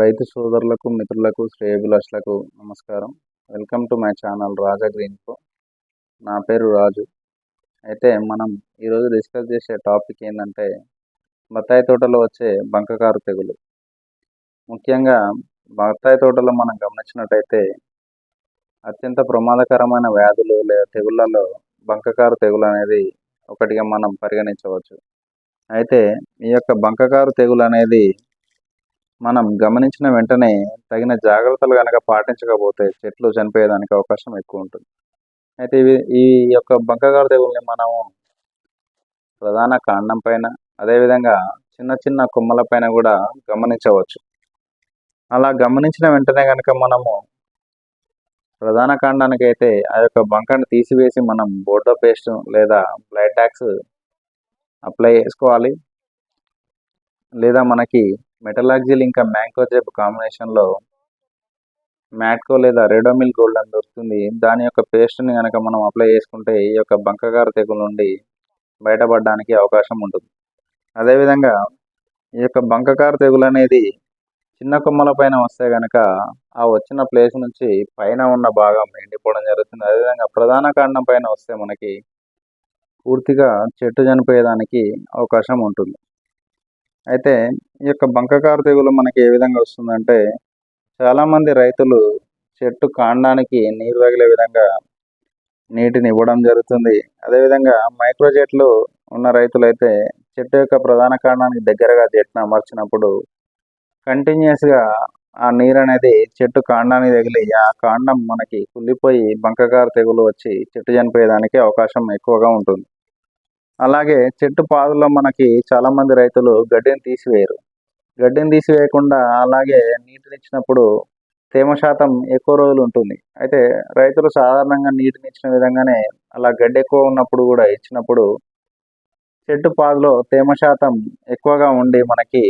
రైతు సోదరులకు మిత్రులకు శ్రేయభిలాషులకు నమస్కారం. Welcome to my channel Raja Greenco నా పేరు రాజు. అయితే మనం ఈరోజు డిస్కస్ చేసే టాపిక్ ఏంటంటే బత్తాయి తోటలో వచ్చే బంకకారు తెగులు. ముఖ్యంగా బత్తాయి తోటలో మనం గమనించినట్టయితే అత్యంత ప్రమాదకరమైన వ్యాధులు లేదా తెగుళ్ళలో బంకకారు తెగులు అనేది ఒకటిగా మనం పరిగణించవచ్చు. అయితే ఈ యొక్క బంకకారు తెగులు అనేది మనం గమనించిన వెంటనే తగిన జాగ్రత్తలు కనుక పాటించకపోతే చెట్లు చనిపోయేదానికి అవకాశం ఎక్కువ ఉంటుంది అయితే ఇవి ఈ యొక్క బంకగారు తెగుల్ని మనము ప్రధాన కాండం పైన అదేవిధంగా చిన్న చిన్న కొమ్మల పైన కూడా గమనించవచ్చు. అలా గమనించిన వెంటనే కనుక మనము ప్రధాన కాండానికి అయితే ఆ యొక్క బంకను తీసివేసి మనం బోర్డో పేస్ట్ లేదా బ్లైటాక్స్ అప్లై చేసుకోవాలి. లేదా మనకి మెటలాక్జిల్ ఇంకా మ్యాంకోజెబ్ కాంబినేషన్లో మ్యాట్కో లేదా రెడోమిల్ గోల్డ్ అని దొరుకుతుంది. దాని యొక్క పేస్ట్ని కనుక మనం అప్లై చేసుకుంటే ఈ యొక్క బంకగార తెగుల నుండి బయటపడడానికి అవకాశం ఉంటుంది. అదేవిధంగా ఈ యొక్క బంకకార తెగులు అనేది చిన్న కొమ్మల పైన వస్తే కనుక ఆ వచ్చిన ప్లేస్ నుంచి పైన ఉన్న భాగం ఎండిపోవడం జరుగుతుంది. అదేవిధంగా ప్రధాన కాండం పైన వస్తే మనకి పూర్తిగా చెట్టు చనిపోయేదానికి అవకాశం ఉంటుంది. అయితే ఈ యొక్క బంకకారు తెగులు మనకి ఏ విధంగా వస్తుందంటే చాలామంది రైతులు చెట్టు కాండానికి నీరు తగిలే విధంగా నీటిని ఇవ్వడం జరుగుతుంది. అదేవిధంగా మైక్రోజెట్లు ఉన్న రైతులైతే చెట్టు యొక్క ప్రధాన కాండానికి దగ్గరగా చెట్టును అమర్చినప్పుడు కంటిన్యూస్గా ఆ నీరు అనేది చెట్టు కాండానికి తగిలి ఆ కాండం మనకి కుళ్ళిపోయి బంకకారు తెగులు వచ్చి చెట్టు చనిపోయేదానికి అవకాశం ఎక్కువగా ఉంటుంది. అలాగే చెట్టు పాదులో మనకి చాలామంది రైతులు గడ్డిని తీసివేయరు. గడ్డిని తీసివేయకుండా అలాగే నీటిని ఇచ్చినప్పుడు తేమ శాతం ఎక్కువ రోజులు ఉంటుంది. అయితే రైతులు సాధారణంగా నీటిని ఇచ్చిన విధంగానే అలా గడ్డి ఎక్కువ ఉన్నప్పుడు కూడా ఇచ్చినప్పుడు చెట్టు పాదులో తేమ శాతం ఎక్కువగా ఉండి మనకి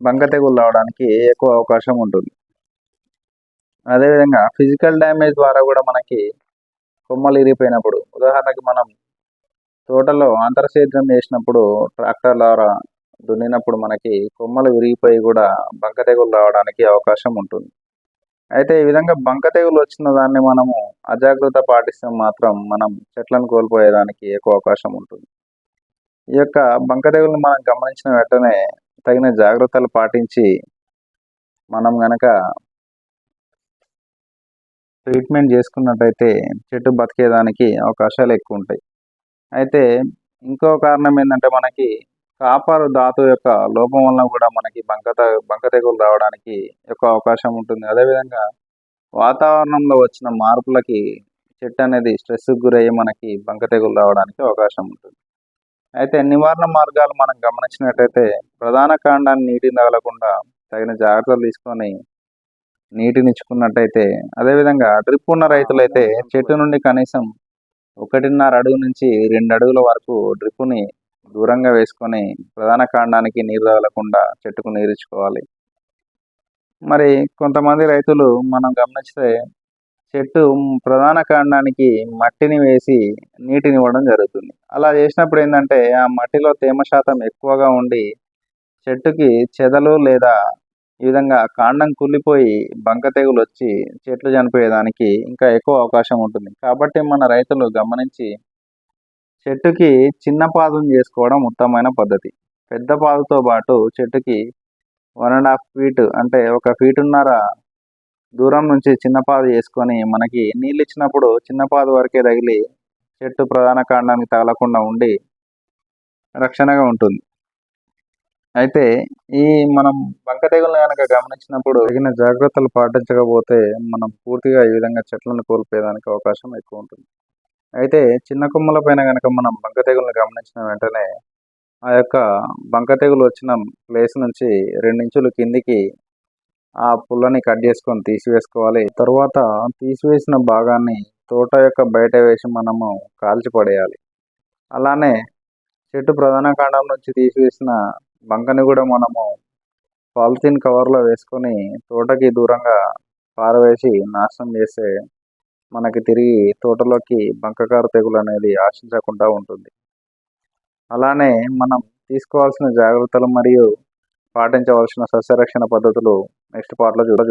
బంక తెగులు రావడానికి ఎక్కువ అవకాశం ఉంటుంది. అదేవిధంగా ఫిజికల్ డ్యామేజ్ ద్వారా కూడా మనకి కొమ్మలు ఇరిగిపోయినప్పుడు ఉదాహరణకి మనం తోటలో అంతర్సేద్యం చేసినప్పుడు ట్రాక్టర్ ద్వారా దున్నినప్పుడు మనకి కొమ్మలు విరిగిపోయి కూడా బంక తెగులు రావడానికి అవకాశం ఉంటుంది. అయితే ఈ విధంగా బంక తెగులు వచ్చిన దాన్ని మనము అజాగ్రత్త పాటిస్తే మాత్రం మనం చెట్లను కోల్పోయేదానికి ఎక్కువ అవకాశం ఉంటుంది. ఈ యొక్క బంక తెగులను మనం గమనించిన వెంటనే తగిన జాగ్రత్తలు పాటించి మనం గనక ట్రీట్మెంట్ చేసుకున్నట్టయితే చెట్టు బతికేదానికి అవకాశాలు ఎక్కువ ఉంటాయి. అయితే ఇంకో కారణం ఏంటంటే మనకి కాపర్ ధాతు యొక్క లోపం వలన కూడా మనకి బంక బంక తెగులు రావడానికి ఎక్కువ అవకాశం ఉంటుంది. అదేవిధంగా వాతావరణంలో వచ్చిన మార్పులకి చెట్టు అనేది స్ట్రెస్కి గురయ్యి మనకి బంక తెగులు రావడానికి అవకాశం ఉంటుంది. అయితే నివారణ మార్గాలు మనం గమనించినట్టయితే ప్రధాన కాండాన్ని నీటిని తగలకుండా తగిన జాగ్రత్తలు తీసుకొని నీటినిచ్చుకున్నట్టయితే అదేవిధంగా డ్రిప్ ఉన్న రైతులైతే చెట్టు నుండి కనీసం ఒకటిన్నర అడుగు నుంచి రెండు అడుగుల వరకు డ్రిప్పుని దూరంగా వేసుకొని ప్రధాన కాండానికి నీరు తగలకుండా చెట్టుకు నీరుచుకోవాలి మరి కొంతమంది రైతులు మనం గమనిస్తే చెట్టు ప్రధాన కాండానికి మట్టిని వేసి నీటిని ఇవ్వడం జరుగుతుంది. అలా చేసినప్పుడు ఏంటంటే ఆ మట్టిలో తేమ శాతం ఎక్కువగా ఉండి చెట్టుకి చెదలు లేదా ఈ విధంగా కాండం కుళ్ళిపోయి బంక తెగులు వచ్చి చెట్లు చనిపోయేదానికి ఇంకా ఎక్కువ అవకాశం ఉంటుంది. కాబట్టి మన రైతులు గమనించి చెట్టుకి చిన్న పాదం చేసుకోవడం ఉత్తమమైన పద్ధతి. పెద్ద పాదుతో పాటు చెట్టుకి వన్ అండ్ హాఫ్ ఫీట్ అంటే ఒక ఫీటున్నర దూరం నుంచి చిన్న పాదు చేసుకొని మనకి నీళ్ళు ఇచ్చినప్పుడు చిన్న పాదు వరకే తగిలి చెట్టు ప్రధాన కాండానికి తగలకుండా ఉండి రక్షణగా ఉంటుంది. అయితే ఈ మనం బంక తెగులను కనుక గమనించినప్పుడు తగిన జాగ్రత్తలు పాటించకపోతే మనం పూర్తిగా ఈ విధంగా చెట్లను కోల్పోయేదానికి అవకాశం ఎక్కువ ఉంటుంది. అయితే చిన్న కొమ్మల పైన కనుక మనం బంక తెగులను గమనించిన వెంటనే ఆ యొక్క బంక తెగులు వచ్చిన ప్లేస్ నుంచి రెండించులు కిందికి ఆ పుల్లని కట్ చేసుకొని తీసివేసుకోవాలి. తర్వాత తీసివేసిన భాగాన్ని తోట యొక్క బయట వేసి మనము కాల్చి పడేయాలి. అలానే చెట్టు ప్రధాన కాండం నుంచి తీసివేసిన బంకని కూడా మనము పాలిథిన్ కవర్లో వేసుకొని తోటకి దూరంగా పారవేసి నాశనం చేస్తే మనకి తిరిగి తోటలోకి బంకకారు తెగులు అనేది ఆశించకుండా ఉంటుంది. అలానే మనం తీసుకోవాల్సిన జాగ్రత్తలు మరియు పాటించవలసిన సస్యరక్షణ పద్ధతులు నెక్స్ట్ పార్ట్లో చూడ